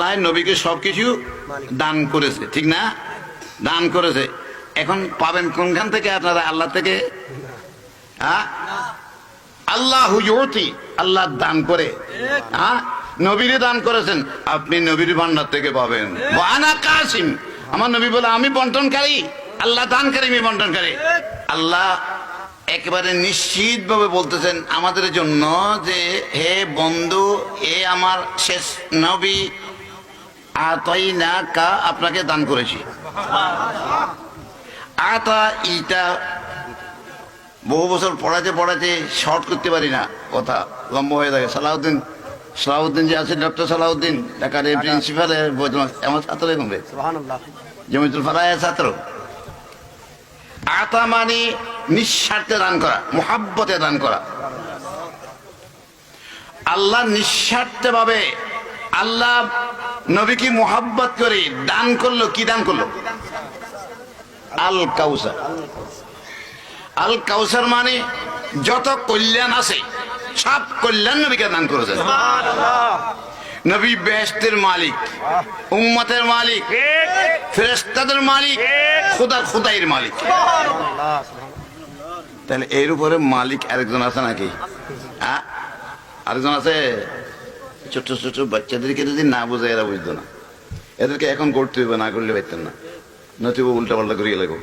আল্লাহ নবীকে সবকিছু দান করেছে ঠিক না? দান করেছে। এখন পাবেন কোনখান থেকে আপনারা? আল্লাহ থেকে? হ্যাঁ আল্লাহ আল্লাহ দান করে। হ্যাঁ নবীরে দান করেছেন আপনি নবীর ভান্ডার থেকে পাবেন। আনা কাসিম। আমার নবী বলে আমি বন্টনকারী। আল্লাহ দানকারী আমি বন্টনকারী। আল্লাহ একেবারে নিশ্চিত ভাবে বলতেছেন আমাদের জন্য যে হে বন্ধু এ আমার শেষ নবী আতই না কা আপনাকে দান করেছি। আতা ইটা বহু বছর পড়াতে পড়াতে শর্ট করতে পারি না কথা লম্বা হয়ে থাকে। সালাউদ্দিন সালাউদ্দিন যে আছে ডক্টর সালাউদ্দিন ঢাকার এই প্রিন্সিপালের আমার ছাত্র রে জমিতুল ফালায় ছাত্র। আতা মানে নিঃস্বার্থে দান করা মোহাব্বতে দান করা। আল্লাহ নিঃস্বার্থে ভাবে আল্লাহ নবীকে মোহাব্বত করে দান করল কি দান করল? আল কাউসার। আল কাউসার মানে যত কল্যাণ আছে সব কল্যাণ নবীকে দান করেছেন। নবী বেহেস্তের মালিক উম্মতের মালিক ফেরেস্তাদের মালিক খুদা খুদাইয়ের মালিক। তাহলে এর উপরে মালিক আরেকজন আছে নাকি? হ্যাঁ? আরেকজন আছে? ছোট ছোট বাচ্চাদেরকে যদি না বোঝে এরা বুঝতো না এদেরকে এখন করতে হবে না করলে পারতেন না নতুবা উল্টা পাল্টা করিয়ে লাগো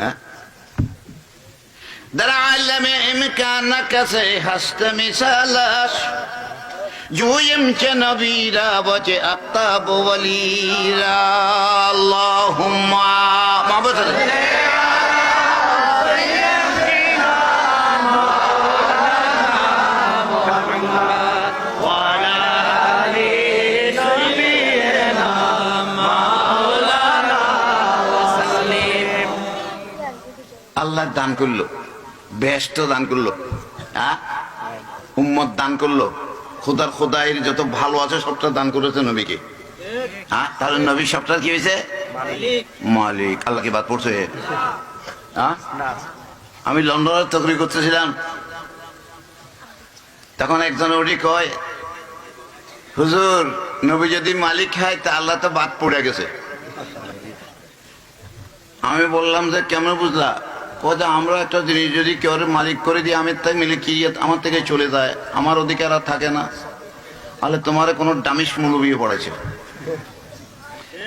হ্যাঁ در عالم امکانک سے هست مثالش جویم که نبی را بچه اقتاب ولی আল্লাহ দান করল বেহেস্ত দান করল হ্যাঁ উম্মত দান করল, খোদার খোদাইয়ের যত ভালো আছে সবটা দান করেছে নবীকে। হ্যাঁ তাহলে নবী সবটা কি হয়েছে? মালিক। আল্লাহ কি বাদ পড়ছে? হ্যাঁ আমি লন্ডনের চাকরি করতেছিলাম। তখন একজন ওটি কয়, হুজুর, নবী যদি মালিক খায় তা আল্লাহ তো বাদ পড়ে গেছে। আমি বললাম যে, কেমন বুঝলা? কথা আমরা একটা জিনিস যদি কেউ মালিক করে দিই আমি তাই মিলে কি আমার থেকে চলে যায়, আমার অধিকার আর থাকে না। তাহলে তোমার কোনো ডামিস মূলবিয়ে পড়েছে।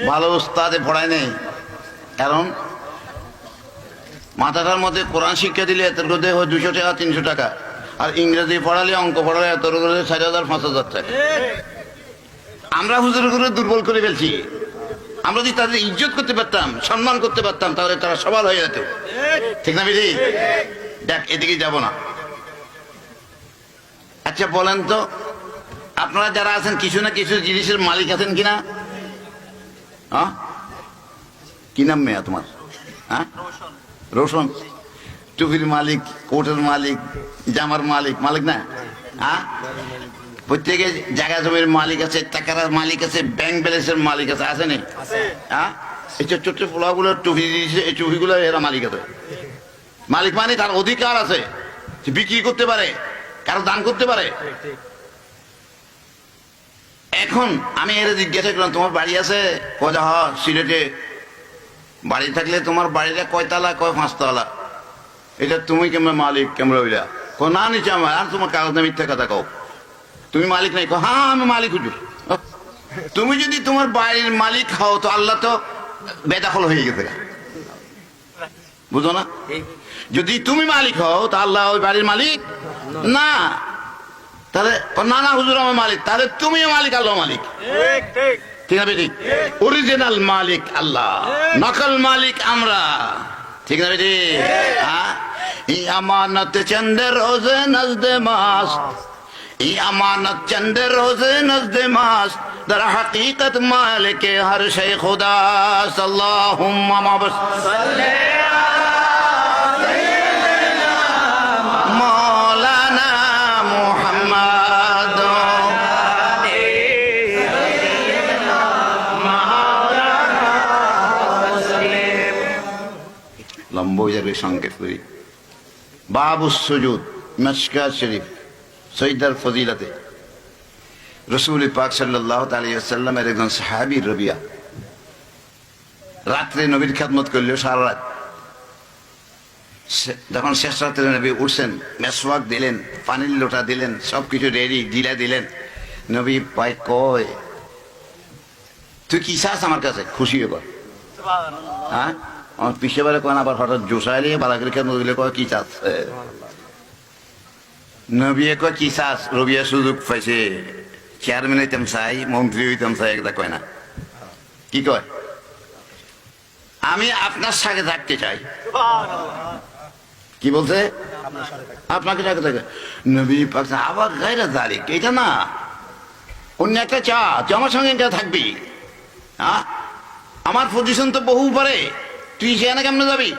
ভালো উস্তাদে পড়ায় নেই। কারণ মাথাটার মধ্যে কোরআন শিক্ষা দিলে এত করে হয় দুশো টাকা, তিনশো টাকা। আর ইংরেজি পড়ালে, অঙ্ক পড়ালে এত করে চার হাজার, পাঁচ হাজার টাকা। আমরা হুজুর করে দুর্বল করে ফেলছি। আমরা যদি তাদের ইজ্জত করতে পারতাম, সম্মান করতে পারতাম, তাহলে তারা সবার হয়ে যেত। ঠিক না বিধি দেখ, এদিকে যাব না। আচ্ছা বলেন তো, আপনারা যারা আছেন, কিছু না কিছু জিনিসের মালিক আছেন কিনা? কি নাম মেয়া তোমার? হ্যাঁ রোশন। টুপির মালিক, কোটের মালিক, জামার মালিক মালিক না? হ্যাঁ প্রত্যেকে জায়গা জমির মালিক আছে টাকার মালিক আছে ব্যাংক ব্যালেন্সের মালিক আছে আছে নি? হ্যাঁ? এই ছোট ছোট্ট পোলাগুলো টুপি দিয়েছে এই টুপিগুলো এরা মালিক আছে। মালিক মানে তার অধিকার আছে বিক্রি করতে পারে কারও দান করতে পারে। এখন আমি এর জিজ্ঞাসা করলাম তোমার বাড়ি আছে? কজা হ সিলেটে। বাড়ি থাকলে তোমার বাড়িটা কয়তলা কয় পাঁচতলা এটা তুমি কেমন মালিক কেমন হইলা? কো না নিচে আমার আর তোমার কাগজ মিথ্যা কথা কও। তুমি মালিক নাই কো হ্যাঁ আমি মালিক হুজুর। তুমি যদি তোমার বাড়ির মালিক হও তো আল্লাহ তো বেদাখল হয়ে গেছে বুঝো না? যদি তুমি মালিক হও তা আল্লাহ ওই বাড়ির মালিক? না। তাহলে না না হুজুর আমার মালিক। তাহলে তুমিও মালিক আল্লাহ মালিক। ঠিক আছে ঠিক অরিজিনাল মালিক আল্লাহ। নকল মালিক আমরা। ঠিক আছে বেটি? হ্যাঁ? আমানত চন্দ্র রোজে নজদে মাস। ای امانت چند روز نزد ماست، در حقیقت مالک ہر شے خدا اللہم مبس صلی مولانا محمد. লম্ব যাবে সংকেত করি সৈদার ফজিলাতে। রসুল পাক সাল্লাহ তালিয়াল্লামের একজন সাহাবি রবিয়া। রাত্রে নবীর খ্যাতমত করল সারা রাত। যখন শেষ রাত্রে নবী উঠছেন মেসওয়াক দিলেন পানির লোটা দিলেন সব কিছু রেডি দিলা দিলেন। নবী পাই কয় তুই কি চাস আমার কাছে? খুশি কর হ্যাঁ? আমার পিছিয়ে বেড়ে কয় না আবার হঠাৎ জোসাইলে বালাকের খেতমত দিলে কয় কি চাস? নবিয়ে কয় কি চাস রবিয়া সুযোগ পাইছে চেয়ারম্যান হইতাম চাই মন্ত্রী হইতাম চাই একটা কয় না কি কয় আমি আপনার সাথে থাকতে চাই কি বলছে আপনাকে সাথে থাকে নবী পাক আবার গাইরা তারিখ এটা না অন্য একটা চা তুই আমার সঙ্গে এটা থাকবি হ্যাঁ আমার পজিশন তো বহু পারে তুই সেখানে কেমনে যাবি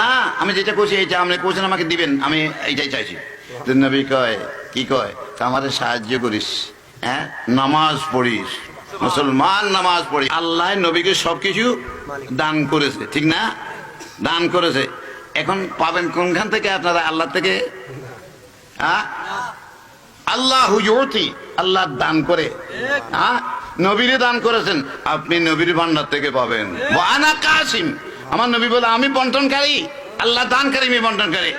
না আমি যেটা করছি এইটা আপনি কোচেন আমাকে দিবেন আমি এইটাই চাইছি নবী কয়, কি কয়? আমাদের সাহায্য করিস হ্যাঁ? নামাজ পড়িস। মুসলমান নামাজ পড়ি আল্লাহ নবীকে সবকিছু দান করেছে, ঠিক না? দান করেছে। এখন পাবেন কোনখান থেকে আপনারা? আল্লাহ থেকে? হ্যাঁ? আল্লাহ আল্লাহ দান করে। হ্যাঁ? নবীরে দান করেছেন, আপনি নবীর ভান্ডার থেকে পাবেন। আনা কাসিম। আমার নবী বলে, আমি বন্টনকারী। আল্লাহ দানকারী, আমি বন্টনকারী।